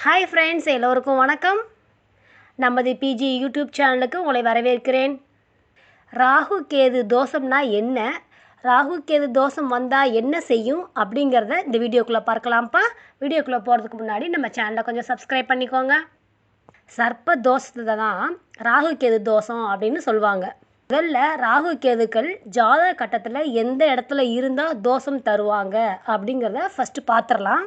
Hi friends எல்லோருக்கும் வணக்கம். நமது பிஜி யூடியூப் சேனலுக்கு உங்களை வரவேற்கிறேன். ராகு கேது தோஷம்னா என்ன? ராகு கேது தோஷம் வந்தால் என்ன செய்யும்? அப்படிங்கிறத இந்த வீடியோக்குள்ளே பார்க்கலாம்ப்பா. வீடியோக்குள்ளே போகிறதுக்கு முன்னாடி நம்ம சேனலை கொஞ்சம் சப்ஸ்கிரைப் பண்ணிக்கோங்க. சர்ப்ப தோஷத்தை தான் ராகு கேது தோஷம் அப்படின்னு சொல்லுவாங்க. முதல்ல ராகு கேதுக்கள் ஜாதக கட்டத்தில் எந்த இடத்துல இருந்தால் தோஷம் தருவாங்க அப்படிங்கிறத ஃபஸ்ட்டு பார்த்துடலாம்.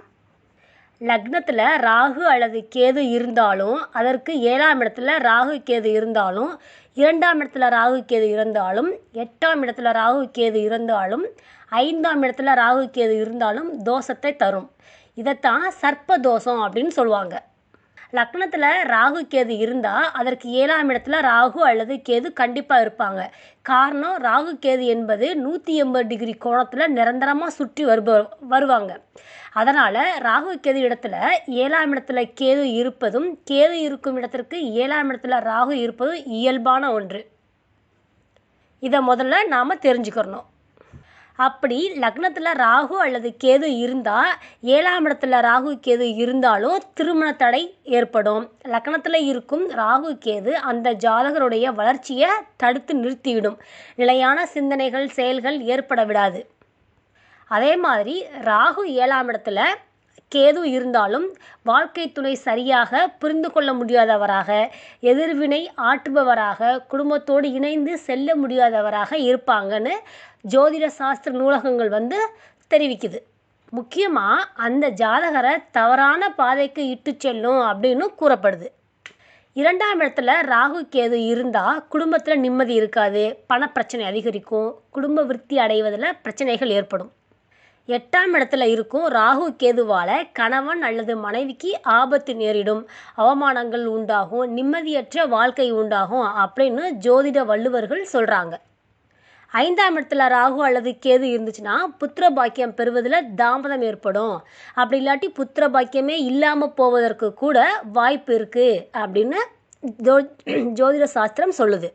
லக்னத்தில் ராகு அல்லது கேது இருந்தாலும் அதற்கு ஏழாம் இடத்துல ராகு கேது இருந்தாலும் இரண்டாம் இடத்துல ராகு கேது இருந்தாலும் எட்டாம் இடத்துல ராகு கேது இருந்தாலும் ஐந்தாம் இடத்துல ராகு கேது இருந்தாலும் தோஷத்தை தரும். இதைத்தான் சர்ப்ப தோஷம் அப்படின்னு சொல்லுவாங்க. லக்னத்தில் ராகு கேது இருந்தால் அதற்கு ஏழாம் இடத்துல ராகு அல்லது கேது கண்டிப்பாக இருப்பாங்க. காரணம் ராகு கேது என்பது நூற்றி எண்பது டிகிரி கோணத்தில் நிரந்தரமாக சுற்றி வருப வருவாங்க. அதனால் ராகு கேது இடத்துல ஏழாம் இடத்துல கேது இருப்பதும் கேது இருக்கும் இடத்திற்கு ஏழாம் இடத்துல ராகு இருப்பதும் இயல்பான ஒன்று. இதை முதல்ல நாம் தெரிஞ்சுக்கிறணும். அப்படி லக்னத்தில் ராகு அல்லது கேது இருந்தால் ஏழாம் இடத்துல ராகு கேது இருந்தாலும் திருமண தடை ஏற்படும். லக்னத்தில் இருக்கும் ராகு கேது அந்த ஜாதகருடைய வளர்ச்சியை தடுத்து நிறுத்திவிடும். நிலையான சிந்தனைகள் செயல்கள் ஏற்பட விடாது. அதே மாதிரி ராகு ஏழாம் இடத்துல கேது இருந்தாலும் வாழ்க்கை துணை சரியாக புரிந்து கொள்ள முடியாதவராக எதிர்வினை ஆற்றுபவராக குடும்பத்தோடு இணைந்து செல்ல முடியாதவராக இருப்பாங்கன்னு ஜோதிட சாஸ்திர நூலகங்கள் வந்து தெரிவிக்குது. முக்கியமாக அந்த ஜாதகரை தவறான பாதைக்கு இட்டு செல்லும் அப்படின்னு கூறப்படுது. இரண்டாம் இடத்துல ராகு கேது இருந்தால் குடும்பத்தில் நிம்மதி இருக்காது பணப்பிரச்சனை அதிகரிக்கும் குடும்ப விருத்தி அடைவதில் பிரச்சனைகள் ஏற்படும். எட்டாம் இடத்துல இருக்கும் ராகு கேதுவால் கணவன் அல்லது மனைவிக்கு ஆபத்து நேரிடும். அவமானங்கள் உண்டாகும் நிம்மதியற்ற வாழ்க்கை உண்டாகும் அப்படின்னு ஜோதிட வள்ளுவர்கள் சொல்கிறாங்க ஐந்தாம் இடத்துல ராகு அல்லது கேது இருந்துச்சுன்னா புத்திர பாக்கியம் பெறுவதில் தாமதம் ஏற்படும். அப்படி இல்லாட்டி புத்திர பாக்கியமே இல்லாமல் போவதற்கு கூட வாய்ப்பு இருக்குது அப்படின்னு ஜோ ஜோதிட சாஸ்திரம் சொல்லுது.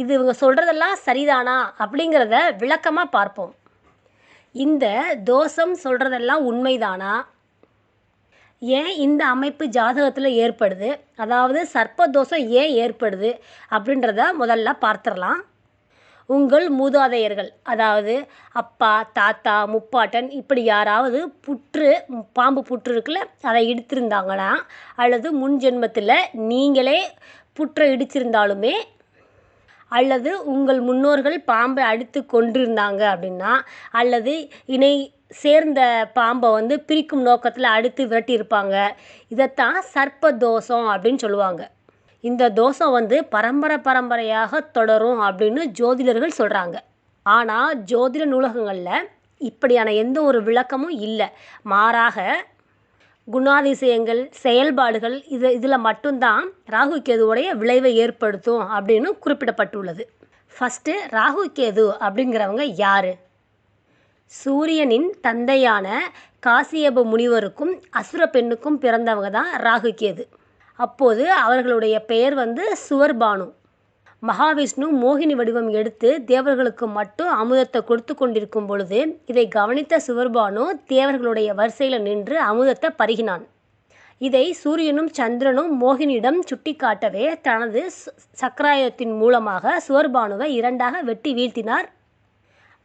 இது இவங்க சொல்கிறதெல்லாம் சரிதானா அப்படிங்கிறத விளக்கமாக பார்ப்போம். இந்த தோஷம் சொல்கிறதெல்லாம் உண்மைதானா? ஏன் இந்த அமைப்பு ஜாதகத்தில் ஏற்படுது? அதாவது சர்ப்ப தோஷம் ஏன் ஏற்படுது? அப்படின்றத முதல்ல பார்த்துடலாம். உங்கள் மூதாதையர்கள் அதாவது அப்பா தாத்தா முப்பாட்டன் இப்படி யாராவது புற்று பாம்பு புற்று இருக்குல்ல அதை இடித்திருந்தாங்கன்னா அல்லது முன் ஜென்மத்தில் நீங்களே புற்றை இடிச்சிருந்தாலுமே அல்லது உங்கள் முன்னோர்கள் பாம்பை அடித்து கொண்டிருந்தாங்க அப்படின்னா அல்லது இணை சேர்ந்த பாம்பை வந்து பிரிக்கும் நோக்கத்தில் அடுத்து விரட்டியிருப்பாங்க. இதைத்தான் சர்ப்ப தோஷம் அப்படின்னு சொல்லுவாங்க. இந்த தோஷம் வந்து பரம்பரை பரம்பரையாக தொடரும் அப்படின்னு ஜோதிடர்கள் சொல்கிறாங்க ஆனால் ஜோதிட நூலகங்களில் இப்படியான எந்த ஒரு விளக்கமும் இல்லை. மாறாக குணாதிசயங்கள் செயல்பாடுகள் இது இதில் மட்டும்தான் ராகு கேதுவுடைய விளைவை ஏற்படுத்தும் அப்படின்னு குறிப்பிடப்பட்டுள்ளது. ஃபஸ்ட்டு ராகு கேது அப்படிங்கிறவங்க யார்? சூரியனின் தந்தையான காசியப முனிவருக்கும் அசுர பெண்ணுக்கும் பிறந்தவங்க தான் ராகு கேது. அப்போது அவர்களுடைய பெயர் வந்து சுவர்பானு. மகாவிஷ்ணு மோகினி வடிவம் எடுத்து தேவர்களுக்கு மட்டும் அமுதத்தை கொடுத்து கொண்டிருக்கும் பொழுது இதை கவனித்த சுவர்பானு தேவர்களுடைய வரிசையில் நின்று அமுதத்தை பருகினான். இதை சூரியனும் சந்திரனும் மோகினியிடம் சுட்டிக்காட்டவே தனது சக்கராயத்தின் மூலமாக சுவர்பானுவை இரண்டாக வெட்டி வீழ்த்தினார்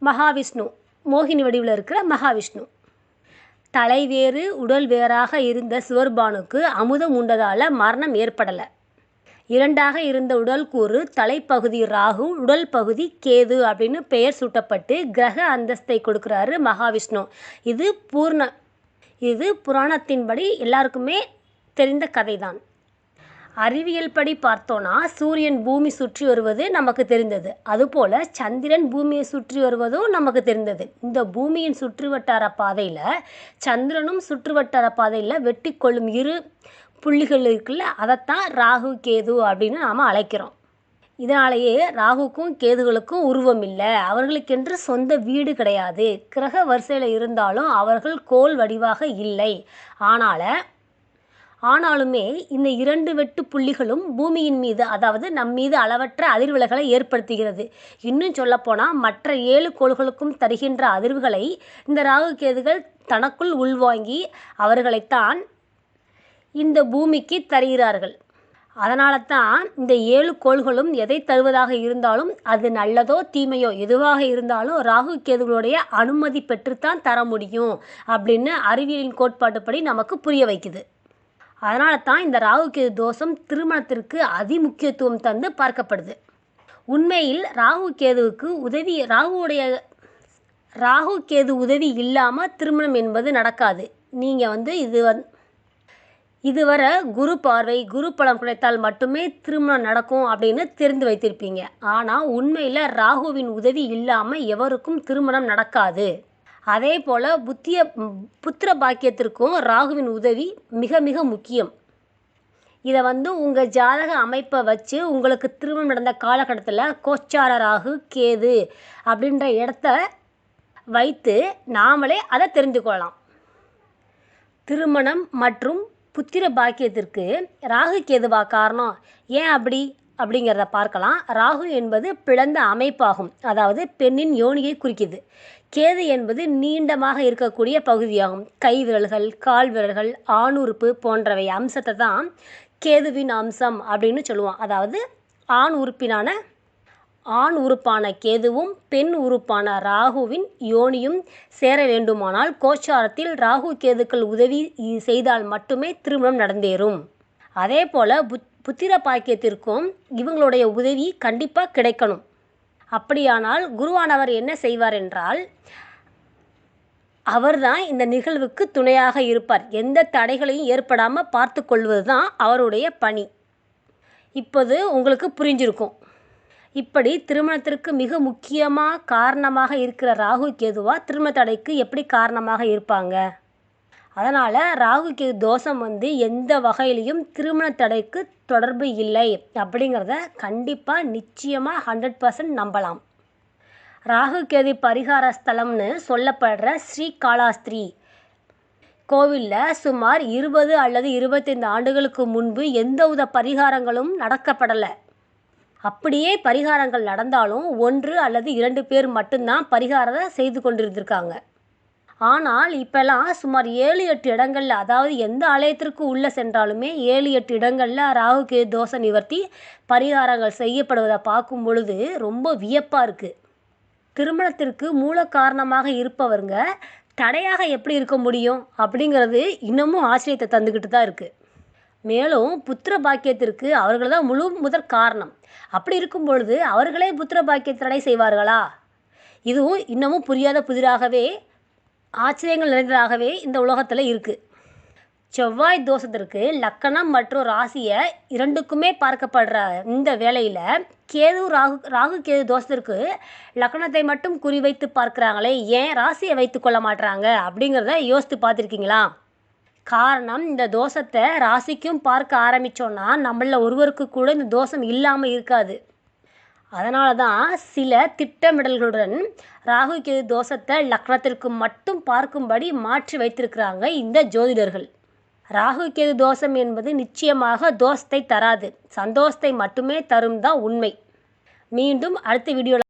மகாவிஷ்ணு மோகினி வடிவில் இருக்கிற மகாவிஷ்ணு. தலை வேறு உடல் வேறாக இருந்த சுவர்பானுக்கு அமுதம் உண்டதால் மரணம் ஏற்படலை. இரண்டாக இருந்த உடல் கூறு தலைப்பகுதி ராகு உடல் பகுதி கேது அப்படின்னு பெயர் சூட்டப்பட்டு கிரக அந்தஸ்தை கொடுக்குறாரு மகாவிஷ்ணு. இது பூர்ண இது புராணத்தின்படி எல்லாருக்குமே தெரிந்த கதைதான். அறிவியல் படி பார்த்தோன்னா சூரியன் பூமி சுற்றி வருவது நமக்கு தெரிந்தது. அதுபோல் சந்திரன் பூமியை சுற்றி வருவதும் நமக்கு தெரிந்தது. இந்த பூமியின் சுற்றுவட்டார பாதையில் சந்திரனும் சுற்றுவட்டார பாதையில் வெட்டி கொள்ளும் இரு புள்ளிகள் இருக்குல்ல அதைத்தான் ராகு கேது அப்படின்னு நாம் அழைக்கிறோம். இதனாலேயே ராகுக்கும் கேதுகளுக்கும் உருவம் இல்லை. அவர்களுக்கென்று சொந்த வீடு கிடையாது. கிரக வரிசையில் இருந்தாலும் அவர்கள் கோல் வடிவாக இல்லை. ஆனால் ஆனாலுமே இந்த இரண்டு வெட்டு புள்ளிகளும் பூமியின் மீது அதாவது நம் மீது அளவற்ற அதிர்வுகளை ஏற்படுத்துகிறது. இன்னும் சொல்லப்போனால் மற்ற ஏழு கோள்களுக்கும் தருகின்ற அதிர்வுகளை இந்த ராகு கேதுகள் தனக்குள் உள்வாங்கி அவர்களைத்தான் இந்த பூமிக்கு தருகிறார்கள். அதனால தான் இந்த ஏழு கோள்களும் எதை தருவதாக இருந்தாலும் அது நல்லதோ தீமையோ எதுவாக இருந்தாலும் ராகு கேதுகளுடைய அனுமதி பெற்றுத்தான் தர முடியும் அப்படின்னு அறிவியலின் கோட்பாட்டுப்படி நமக்கு புரிய வைக்குது. அதனால தான் இந்த ராகு கேது தோஷம் திருமணத்திற்கு அதிமுக்கியத்துவம் தந்து பார்க்கப்படுது. உண்மையில் ராகு கேதுவுக்கு உதவி ராகுவுடைய ராகு கேது உதவி இல்லாமல் திருமணம் என்பது நடக்காது. நீங்கள் வந்து இது வந் இதுவரை குரு பார்வை குரு பலம் கிடைத்தால் மட்டுமே திருமணம் நடக்கும் அப்படின்னு தெரிந்து வைத்திருப்பீங்க. ஆனால் உண்மையில் ராகுவின் உதவி இல்லாமல் எவருக்கும் திருமணம் நடக்காது. அதே போல் புத்திய புத்திர பாக்கியத்திற்கும் ராகுவின் உதவி மிக மிக முக்கியம். இதை வந்து உங்கள் ஜாதக அமைப்பை வச்சு உங்களுக்கு திருமணம் நடந்த காலகட்டத்தில் கோச்சார ராகு கேது அப்படின்ற இடத்த வைத்து நாமளே அதை தெரிந்து கொள்ளலாம். திருமணம் மற்றும் புத்திர பாக்கியத்திற்கு ராகு கேதுவா காரணம். ஏன் அப்படி? அப்படிங்கிறத பார்க்கலாம். ராகு என்பது பிளந்த அமைப்பாகும். அதாவது பெண்ணின் யோனியை குறிக்கிது. கேது என்பது நீண்டமாக இருக்கக்கூடிய பகுதியாகும். கை விரல்கள் கால் விரல்கள் ஆணுறுப்பு போன்றவை அம்சத்தை தான் கேதுவின் அம்சம் அப்படின்னு சொல்லுவோம். அதாவது ஆண் உறுப்பினான ஆண் உறுப்பான கேதுவும் பெண் உறுப்பான ராகுவின் யோனியும் சேர வேண்டுமானால் கோச்சாரத்தில் ராகு கேதுக்கள் உதவி செய்தால் மட்டுமே திருமணம் நடந்தேறும். அதே போல் புத் புத்திர பாக்கியத்திற்கும் இவங்களுடைய உதவி கண்டிப்பாக கிடைக்கணும். அப்படியானால் குருவானவர் என்ன செய்வார் என்றால் அவர்தான் இந்த நிகழ்வுக்கு துணையாக இருப்பார். எந்த தடைகளையும் ஏற்படாமல் பார்த்து கொள்வது தான் அவருடைய பணி. இப்போது உங்களுக்கு புரிஞ்சிருக்கும். இப்படி திருமணத்திற்கு மிக முக்கியமாக காரணமாக இருக்கிற ராகு கேதுவா திருமண தடைக்கு எப்படி காரணமாக இருப்பாங்க? அதனால் ராகு கேது தோஷம் வந்து எந்த வகையிலையும் திருமண தடைக்கு தொடர்பு இல்லை அப்படிங்கிறத கண்டிப்பாக நிச்சயமாக ஹண்ட்ரட் பர்சன்ட் நம்பலாம். ராகு கேது பரிகார ஸ்தலம்னு சொல்லப்படுற ஸ்ரீகாளாஸ்திரி கோவிலில் சுமார் இருபது அல்லது இருபத்தைந்து ஆண்டுகளுக்கு முன்பு எந்தவித பரிகாரங்களும் நடக்கப்படலை. அப்படியே பரிகாரங்கள் நடந்தாலும் ஒன்று அல்லது இரண்டு பேர் மட்டும்தான் பரிகாரத்தை செய்து கொண்டிருந்திருக்காங்க. ஆனால் இப்போல்லாம் சுமார் ஏழு எட்டு இடங்களில் அதாவது எந்த ஆலயத்திற்கு உள்ளே சென்றாலுமே ஏழு எட்டு இடங்களில் ராகுக்கு தோசை நிவர்த்தி பரிகாரங்கள் செய்யப்படுவதை பார்க்கும் பொழுது ரொம்ப வியப்பாக இருக்குது திருமணத்திற்கு மூல காரணமாக இருப்பவருங்க தடையாக எப்படி இருக்க முடியும் அப்படிங்கிறது இன்னமும் ஆச்சரியத்தை தந்துக்கிட்டு தான் இருக்குது மேலும் புத்திர பாக்கியத்திற்கு அவர்கள் தான் முழு முதற் காரணம். அப்படி இருக்கும் பொழுது அவர்களே புத்திர பாக்கிய செய்வார்களா? இதுவும் இன்னமும் புரியாத புதிராகவே ஆச்சரியங்கள் நிறைந்ததாகவே இந்த உலகத்தில் இருக்குது செவ்வாய் தோஷத்திற்கு லக்கணம் மற்றும் ராசியை இரண்டுக்குமே பார்க்கப்படுற இந்த வேலையில் கேது ராகு ராகு கேது தோஷத்திற்கு லக்கணத்தை மட்டும் குறிவைத்து பார்க்குறாங்களே ஏன் ராசியை வைத்து கொள்ள மாட்டுறாங்க அப்படிங்கிறத யோசித்து பார்த்துருக்கீங்களா? காரணம் இந்த தோஷத்தை ராசிக்கும் பார்க்க ஆரம்பித்தோன்னா நம்மளில் ஒருவருக்கு கூட இந்த தோஷம் இல்லாமல் இருக்காது. அதனால தான் சில திட்டமிடல்களுடன் ராகு கேது தோஷத்தை லக்னத்திற்கு மட்டும் பார்க்கும்படி மாற்றி வைத்திருக்கிறாங்க இந்த ஜோதிடர்கள். ராகு கேது தோஷம் என்பது நிச்சயமாக தோஷத்தை தராது. சந்தோஷத்தை மட்டுமே தரும் தான் உண்மை. மீண்டும் அடுத்த வீடியோவில்